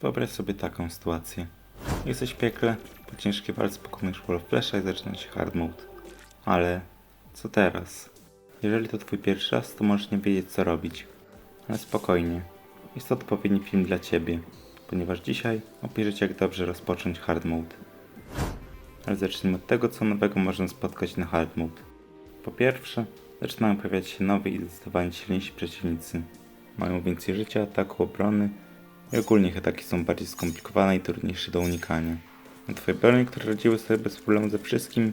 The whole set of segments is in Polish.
Wyobraź sobie taką sytuację. Jesteś w piekle, po ciężkiej walce pokonujesz Wall Flasha i zaczyna się hard mode. Ale co teraz? Jeżeli to twój pierwszy raz, to możesz nie wiedzieć co robić. Ale spokojnie. Jest to odpowiedni film dla ciebie, ponieważ dzisiaj opiszę ci jak dobrze rozpocząć hard mode. Ale zacznijmy od tego, co nowego można spotkać na hard mode. Po pierwsze, zaczynają pojawiać się nowi i zdecydowanie silniejsi przeciwnicy. Mają więcej życia, ataku, obrony i ogólnie ich są bardziej skomplikowane i trudniejsze do unikania. A twoje broni, które radziły sobie bez problemu ze wszystkim,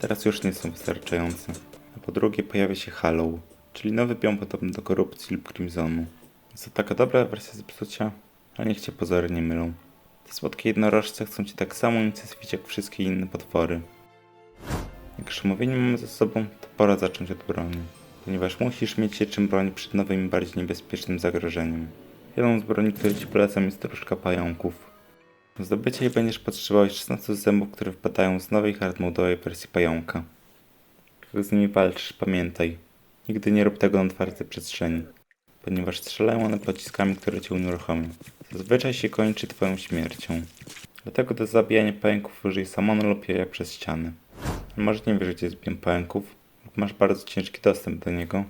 teraz już nie są wystarczające. A po drugie pojawia się Hollow, czyli nowy biom podobny do korupcji lub Crimsonu. Jest to taka dobra wersja zepsucia, ale niech cię pozory nie mylą. Te słodkie jednorożce chcą cię tak samo unicestwić jak wszystkie inne potwory. Jak już omówienie mamy za sobą, to pora zacząć od broni, ponieważ musisz mieć się czym bronić przed nowym i bardziej niebezpiecznym zagrożeniem. Jedną z broni, które Ci polecam jest różdżka pająków. Do zdobycia jej będziesz potrzebować 16 zębów, które wpadają z nowej hardmodowej wersji pająka. Jak z nimi walczysz, pamiętaj, nigdy nie rób tego na otwartej przestrzeni, ponieważ strzelają one pociskami, które Cię unieruchomią. Zazwyczaj się kończy Twoją śmiercią. Dlatego do zabijania pająków użyj samonu lub jaja przez ściany. Może nie wiesz, gdzie pająków, lub masz bardzo ciężki dostęp do niego.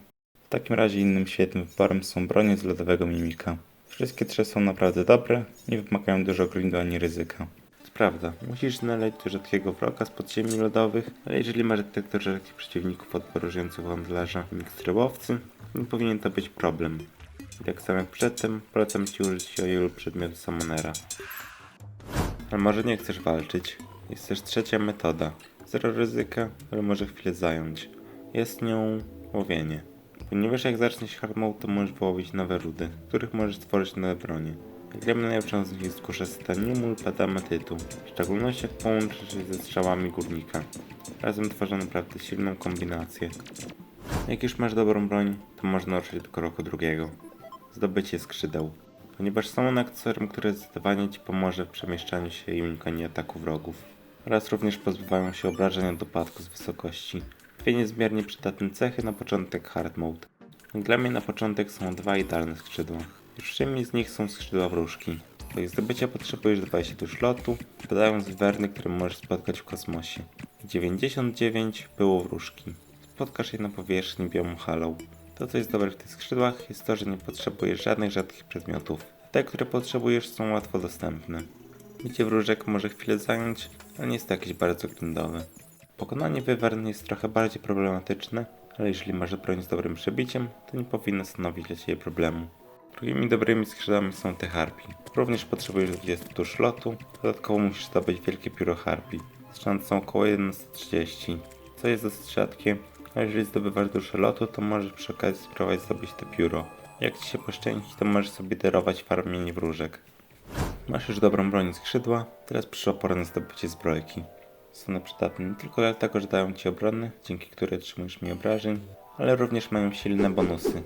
W takim razie innym świetnym wyborem są bronie z lodowego mimika. Wszystkie trzy są naprawdę dobre, nie wymagają dużo grindu ani ryzyka. Prawda, musisz znaleźć rzadkiego wroga z podziemi lodowych, ale jeżeli masz detektor rzadkich przeciwników od podróżujących wędlarza i mikstrybowcy, nie powinien to być problem. I tak samo jak przedtem, polecam Ci użyć lub przedmiotu Summonera. Ale może nie chcesz walczyć. Jest też trzecia metoda. Zero ryzyka, ale może chwilę zająć. Jest nią łowienie. Ponieważ jak zaczniesz hard mode, to możesz wyłowić nowe rudy, których możesz stworzyć nowe bronie. Gramy najlepszą z nich jest kusza staniumu lub adamatytu, w szczególności jak połączysz je ze strzałami górnika. Razem tworzą naprawdę silną kombinację. Jak już masz dobrą broń, to można ruszyć do kroku drugiego. Zdobycie skrzydeł. Ponieważ są one akcesorium, które zdecydowanie Ci pomoże w przemieszczaniu się i unikaniu ataku wrogów. Oraz również pozbywają się obrażeń od upadku z wysokości. Dwie niezmiernie przydatne cechy na początek hard mode. Dla mnie na początek są dwa idealne skrzydła. Pierwszymi z nich są skrzydła wróżki. Do ich zdobycia potrzebujesz 20 dusz lotu, dodając werny, które możesz spotkać w kosmosie. 99 było wróżki. Spotkasz je na powierzchni biomu Hollow. To, co jest dobre w tych skrzydłach, jest to, że nie potrzebujesz żadnych rzadkich przedmiotów. Te, które potrzebujesz, są łatwo dostępne. Bicie wróżek może chwilę zająć, ale nie jest to jakieś bardzo grindowe. Pokonanie wywern jest trochę bardziej problematyczne, ale jeżeli masz broń z dobrym przebiciem, to nie powinno stanowić dla Ciebie problemu. Drugimi dobrymi skrzydłami są te harpii. Również potrzebujesz 20 dusz lotu, dodatkowo musisz zdobyć wielkie pióro harpii. Z szansą około 1 z 30, co jest dosyć rzadkie, a jeżeli zdobywasz duszę lotu, to możesz przy okazji spróbować zdobyć to pióro. Jak Ci się poszczęści, to możesz sobie darować farmienie wróżek. Masz już dobrą broń skrzydła, teraz przyszła pora na zdobycie zbrojki. Są przydatne nie tylko dlatego, że dają Ci obronę, dzięki której otrzymujesz mniej obrażeń, ale również mają silne bonusy.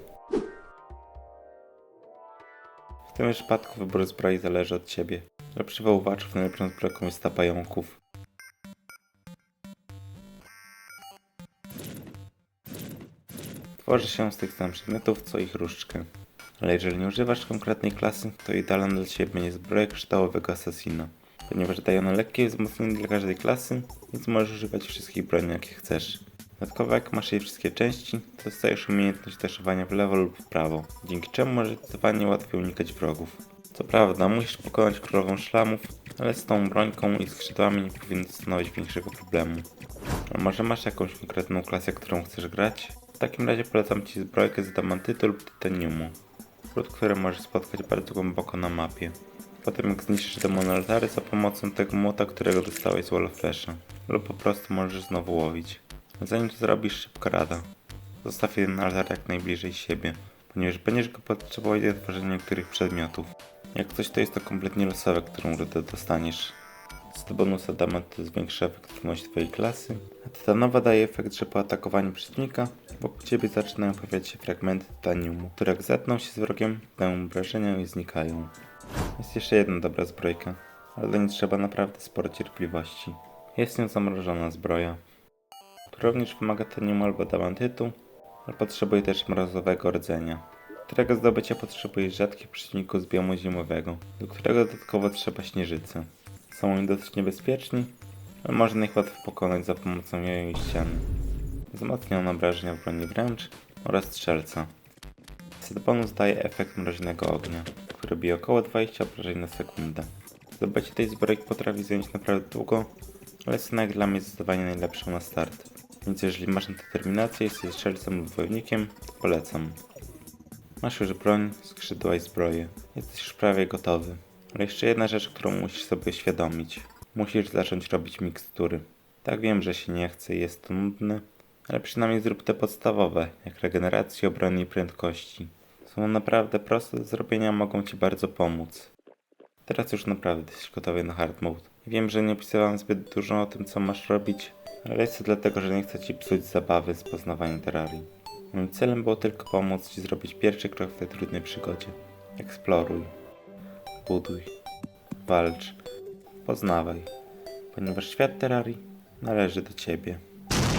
W tym przypadku wybór zbroi zależy od Ciebie. Dla przywoływaczów najlepszą zbrojką jest ta pająków. Tworzy się z tych samych przedmiotów co ich różdżkę. Ale jeżeli nie używasz konkretnej klasy, to idealna dla Ciebie będzie zbroja kryształowego asasina. Ponieważ daje ona lekkie wzmocnienie dla każdej klasy, więc możesz używać wszystkich broni jakie chcesz. Dodatkowo jak masz jej wszystkie części, to dostajesz umiejętność daszowania w lewo lub w prawo, dzięki czemu możesz zdecydowanie łatwiej unikać wrogów. Co prawda, musisz pokonać królową szlamów, ale z tą brońką i skrzydłami nie powinno stanowić większego problemu. A może masz jakąś konkretną klasę, którą chcesz grać? W takim razie polecam Ci zbrojkę z adamantytu lub titaniumu, lub które możesz spotkać bardzo głęboko na mapie. Potem jak zniszczysz demon altary za pomocą tego młota, którego dostałeś z Wall of lub po prostu możesz znowu łowić. Zanim to zrobisz, szybka rada. Zostaw jeden altar jak najbliżej siebie, ponieważ będziesz go potrzebować do tworzenia niektórych przedmiotów. Jak coś to jest to kompletnie losowe, którą rudę dostaniesz. Z to bonus adamant zwiększa efektywność twojej klasy, a tytanowa daje efekt, że po atakowaniu przeciwnika wokół ciebie zaczynają pojawiać się fragmenty titaniumu, które jak zetną się z wrogiem, dają obrażenia i znikają. Jest jeszcze jedna dobra zbrojka, ale do niej trzeba naprawdę sporo cierpliwości. Jest nią zamrożona zbroja, która również wymaga titaniumu albo adamantytu, ale potrzebuje też mrozowego rdzenia. którego zdobycia potrzebujesz rzadkich przeciwników z biomu zimowego, do którego dodatkowo trzeba śnieżycy. Są oni dosyć niebezpieczni, ale można ich łatwo pokonać za pomocą jojo i ściany. Wzmocnione obrażenia w broni wręcz oraz strzelca. Set bonus daje efekt mroźnego ognia, bije około 20 obrażeń na sekundę. Zdobycie tej zbrojki potrafi zająć naprawdę długo, ale jest jak dla mnie zdecydowanie najlepszą na start. Więc jeżeli masz determinację, jesteś strzelcem lub wojownikiem, polecam. Masz już broń, skrzydła i zbroję. Jesteś już prawie gotowy. Ale jeszcze jedna rzecz, którą musisz sobie uświadomić. Musisz zacząć robić mikstury. Tak wiem, że się nie chce i jest to nudne, ale przynajmniej zrób te podstawowe, jak regeneracja, obrony i prędkości. Są naprawdę proste do zrobienia, mogą Ci bardzo pomóc. Teraz już naprawdę jesteś gotowy na hard mode. Wiem, że nie opisywałem zbyt dużo o tym, co masz robić, ale jest to dlatego, że nie chcę Ci psuć zabawy z poznawaniem terrarii. Moim celem było tylko pomóc Ci zrobić pierwszy krok w tej trudnej przygodzie. Eksploruj, buduj, walcz, poznawaj, ponieważ świat terrarii należy do Ciebie.